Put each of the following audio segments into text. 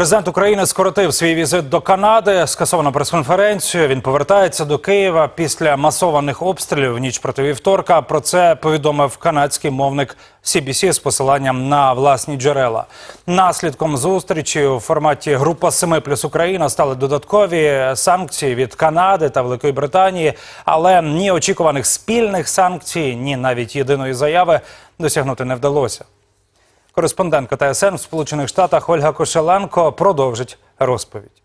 Президент України скоротив свій візит до Канади. Скасовано прес-конференцію. Він повертається до Києва після масованих обстрілів в ніч проти вівторка. Про це повідомив канадський мовник CBC з посиланням на власні джерела. Наслідком зустрічі у форматі Група 7 плюс Україна стали додаткові санкції від Канади та Великої Британії, але ні очікуваних спільних санкцій, ні навіть єдиної заяви досягнути не вдалося. Кореспондентка ТСН в Сполучених Штатах Ольга Кошеленко продовжить розповідь.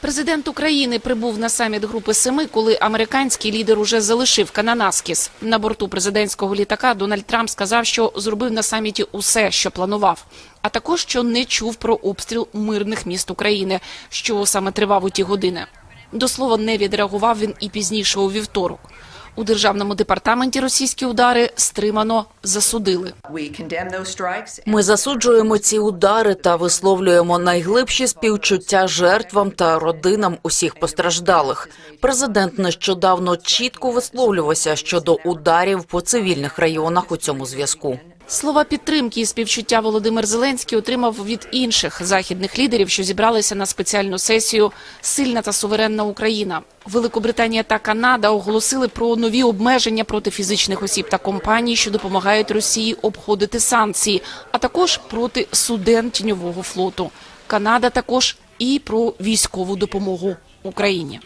Президент України прибув на саміт Групи Семи, коли американський лідер уже залишив Кананаскіс. На борту президентського літака Дональд Трамп сказав, що зробив на саміті усе, що планував, а також що не чув про обстріл мирних міст України, що саме тривав у ті години. До слова, не відреагував він і пізніше у вівторок. У державному департаменті російські удари стримано засудили. Ми засуджуємо ці удари та висловлюємо найглибші співчуття жертвам та родинам усіх постраждалих. Президент нещодавно чітко висловлювався щодо ударів по цивільних районах у цьому зв'язку. Слова підтримки і співчуття Володимир Зеленський отримав від інших західних лідерів, що зібралися на спеціальну сесію Сильна та суверенна Україна. Великобританія та Канада оголосили про нові обмеження проти фізичних осіб та компаній, що допомагають Росії обходити санкції, а також проти суден тіньового флоту. Канада також і про військову допомогу Україні.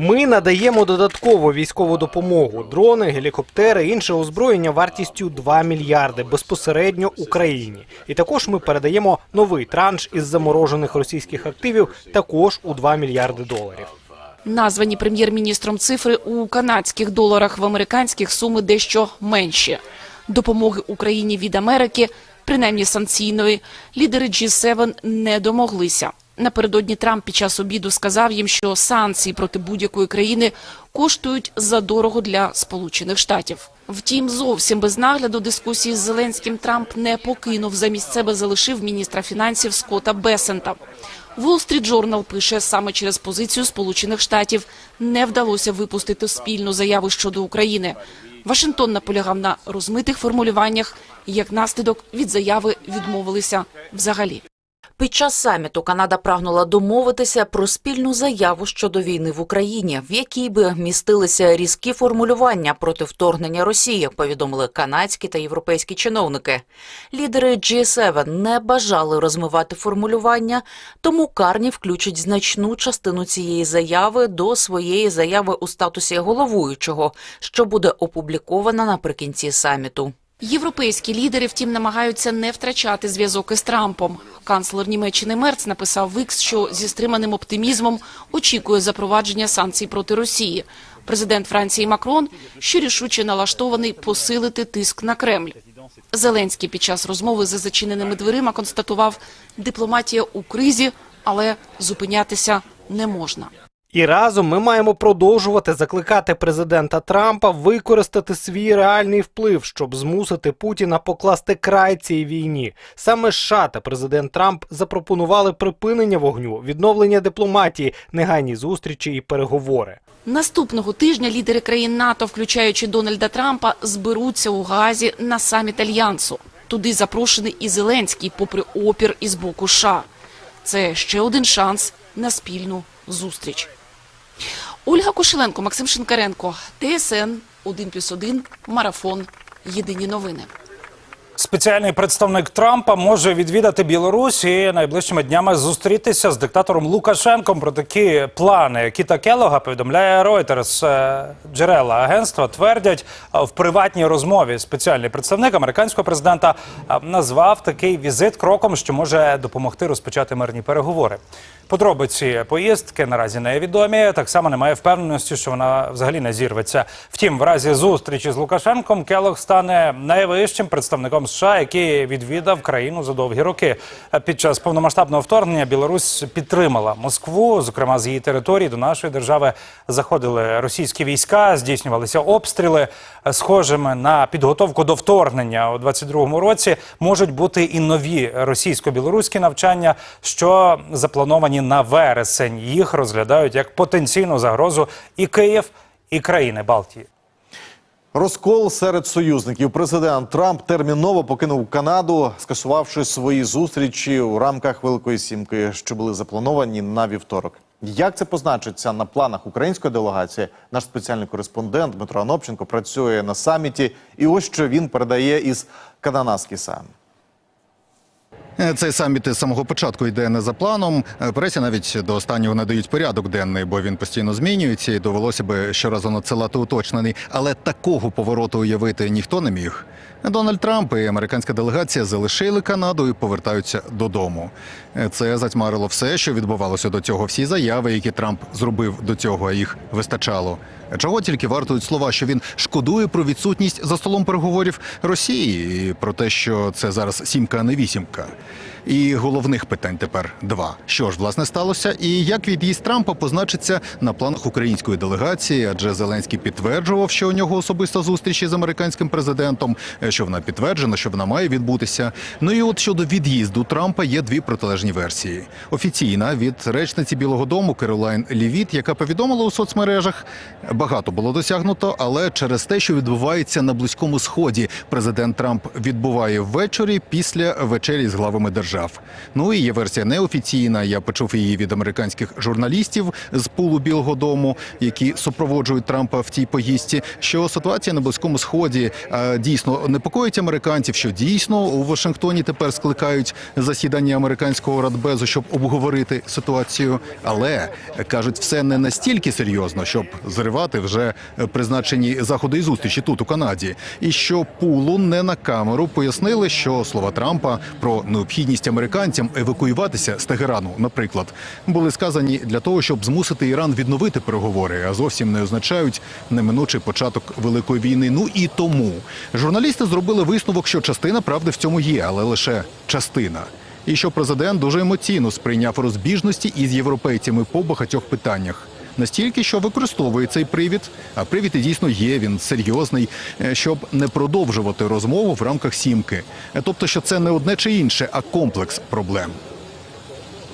Ми надаємо додаткову військову допомогу: дрони, гелікоптери, інше озброєння вартістю 2 мільярди безпосередньо Україні. І також ми передаємо новий транш із заморожених російських активів, також у 2 мільярди доларів. Названі прем'єр-міністром цифри у канадських доларах в американських суми дещо менші. Допомоги Україні від Америки, принаймні санкційної, лідери G7 не домоглися. Напередодні Трамп під час обіду сказав їм, що санкції проти будь-якої країни коштують задорого для Сполучених Штатів. Втім, зовсім без нагляду дискусії з Зеленським Трамп не покинув. Замість себе залишив міністра фінансів Скотта Бесента. Wall Street Journal пише, саме через позицію Сполучених Штатів не вдалося випустити спільну заяву щодо України. Вашингтон наполягав на розмитих формулюваннях, і як наслідок від заяви відмовилися взагалі. Під час саміту Канада прагнула домовитися про спільну заяву щодо війни в Україні, в якій би містилися різкі формулювання проти вторгнення Росії. Повідомили канадські та європейські чиновники. Лідери G7 не бажали розмивати формулювання, тому Карні включить значну частину цієї заяви до своєї заяви у статусі головуючого, що буде опублікована наприкінці саміту. Європейські лідери, втім, намагаються не втрачати зв'язок із Трампом. Канцлер Німеччини Мерц написав в X, що зі стриманим оптимізмом очікує запровадження санкцій проти Росії. Президент Франції Макрон що рішуче налаштований посилити тиск на Кремль. Зеленський під час розмови за зачиненими дверима констатував, дипломатія у кризі, але зупинятися не можна. І разом ми маємо продовжувати закликати президента Трампа використати свій реальний вплив, щоб змусити Путіна покласти край цій війні. Саме США та президент Трамп запропонували припинення вогню, відновлення дипломатії, негайні зустрічі і переговори. Наступного тижня лідери країн НАТО, включаючи Дональда Трампа, зберуться у Газі на саміт Альянсу. Туди запрошений і Зеленський, попри опір із боку США. Це ще один шанс на спільну зустріч. Ольга Кошеленко, Максим Шинкаренко, ТСН 1+,1, Марафон. Єдині новини. Спеціальний представник Трампа може відвідати Білорусь і найближчими днями зустрітися з диктатором Лукашенком. Про такі плани Кіта Келога повідомляє Reuters. Е, Джерела агентства твердять е, в приватній розмові. Спеціальний представник американського президента е, назвав такий візит кроком, що може допомогти розпочати мирні переговори. Подробиці поїздки наразі невідомі. Так само немає впевненості, що вона взагалі не зірветься. Втім, в разі зустрічі з Лукашенком Келог стане найвищим представником США, який відвідав країну за довгі роки. Під час повномасштабного вторгнення Білорусь підтримала Москву. Зокрема, з її території до нашої держави заходили російські війська, здійснювалися обстріли. Схожими на підготовку до вторгнення у 22-му році можуть бути і нові російсько-білоруські навчання, що заплановані на вересень. Їх розглядають як потенційну загрозу і Київ, і країни Балтії. Розкол серед союзників. Президент Трамп терміново покинув Канаду, скасувавши свої зустрічі у рамках Великої Сімки, що були заплановані на вівторок. Як це позначиться на планах української делегації? Наш спеціальний кореспондент Дмитро Анопченко працює на саміті, і ось що він передає із. Е, Цей саміт із самого початку йде не за планом. Е, Пресі навіть до останнього не дають порядок денний, бо він постійно змінюється, і довелося би щоразу надсилати уточнений. Але такого повороту уявити ніхто не міг. Дональд Трамп і американська делегація залишили Канаду і повертаються додому. Це затьмарило все, що відбувалося до цього. Всі заяви, які Трамп зробив до цього, а їх вистачало. Чого тільки вартують слова, що він шкодує про відсутність за столом переговорів Росії, і про те, що це зараз сімка, а не вісімка. І головних питань тепер два: що ж власне сталося, і як від'їзд Трампа позначиться на планах української делегації? Адже Зеленський підтверджував, що у нього особиста зустріч із американським президентом, е, що вона підтверджена, що вона має відбутися. Ну і от щодо від'їзду Трампа є дві протилежні версії. Офіційна від речниці Білого Дому Керолайн Лівіт, яка повідомила у соцмережах, багато було досягнуто, але через те, що відбувається на близькому сході, президент Трамп відбуває ввечері після вечері з главами держав. Ну і є версія неофіційна. Я почув її від американських журналістів з пулу Білого Дому, які супроводжують Трампа в тій поїздці. Що ситуація на близькому сході дійсно непокоїть американців, що дійсно у Вашингтоні тепер скликають засідання американського радбезу, щоб обговорити ситуацію. Але кажуть, все не настільки серйозно, щоб зривати вже призначені заходи і зустрічі тут у Канаді. І що пулу не на камеру пояснили, що слова Трампа про необхідність американцям евакуюватися з Тегерану, наприклад, були сказані для того, щоб змусити Іран відновити переговори, а зовсім не означають неминучий початок великої війни. Ну і тому журналісти зробили висновок, що частина правди в цьому є, але лише частина. І що президент дуже емоційно сприйняв розбіжності із європейцями по багатьох питаннях. Настільки, що використовує цей привід, а привід і дійсно є, він серйозний, е, щоб не продовжувати розмову в рамках сімки. Е, Тобто, що це не одне чи інше, а комплекс проблем.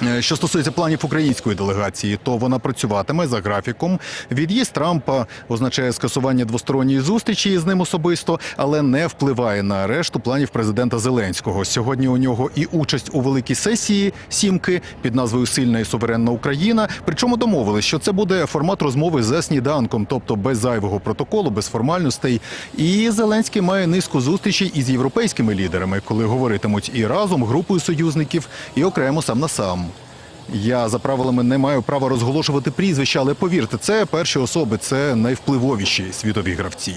Е, Що стосується планів української делегації, то вона працюватиме за графіком. Від'їзд Трампа означає скасування двосторонньої зустрічі з ним особисто, але не впливає на решту планів президента Зеленського. Сьогодні у нього і участь у великій сесії сімки під назвою Сильна і суверенна Україна. Причому домовились, що це буде формат розмови за сніданком, тобто без зайвого протоколу, без формальностей. І Зеленський має низку зустрічей із європейськими лідерами, коли говоритимуть і разом групою союзників, і окремо сам на сам. Я за правилами не маю права розголошувати прізвища, але повірте, це перші особи, це найвпливовіші світові гравці.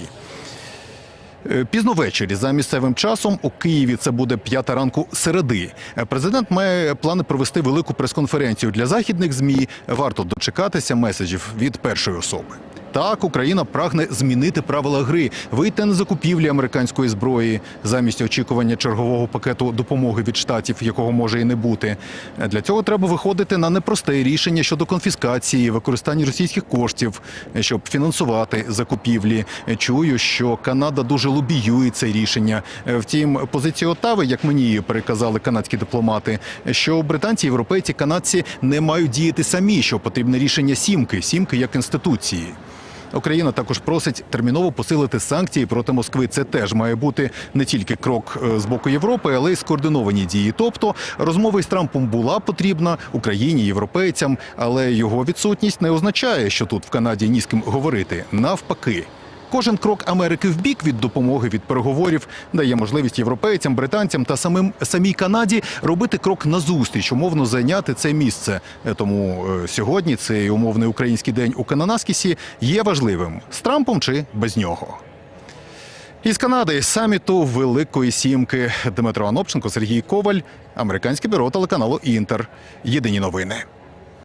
Е, Пізно ввечері за місцевим часом у Києві це буде п'ята ранку середи. Е, Президент має плани провести велику прес-конференцію для західних змі. Варто дочекатися меседжів від першої особи. Так, Україна прагне змінити правила гри, вийти на закупівлі американської зброї замість очікування чергового пакету допомоги від штатів, якого може і не бути. Для цього треба виходити на непросте рішення щодо конфіскації, використання російських коштів, щоб фінансувати закупівлі. Чую, що Канада дуже лобіює це рішення. Втім, позиція Отави, як мені її переказали канадські дипломати, що британці, європейці, канадці не мають діяти самі, що потрібне рішення сімки, сімки як інституції. Україна також просить терміново посилити санкції проти Москви. Це теж має бути не тільки крок е, з боку Європи, але й скоординовані дії. Тобто розмова із Трампом була потрібна Україні, європейцям, але його відсутність не означає, що тут в Канаді ні з ким говорити. Навпаки. Кожен крок Америки в бік від допомоги від переговорів дає можливість європейцям, британцям та самим самій Канаді робити крок назустріч, умовно зайняти це місце. Е, Тому е, сьогодні цей умовний український день у Кананаскісі є важливим з Трампом чи без нього. Із Канади саміту Великої Сімки Дмитро Анопченко, Сергій Коваль, американське бюро телеканалу Інтер. Єдині новини.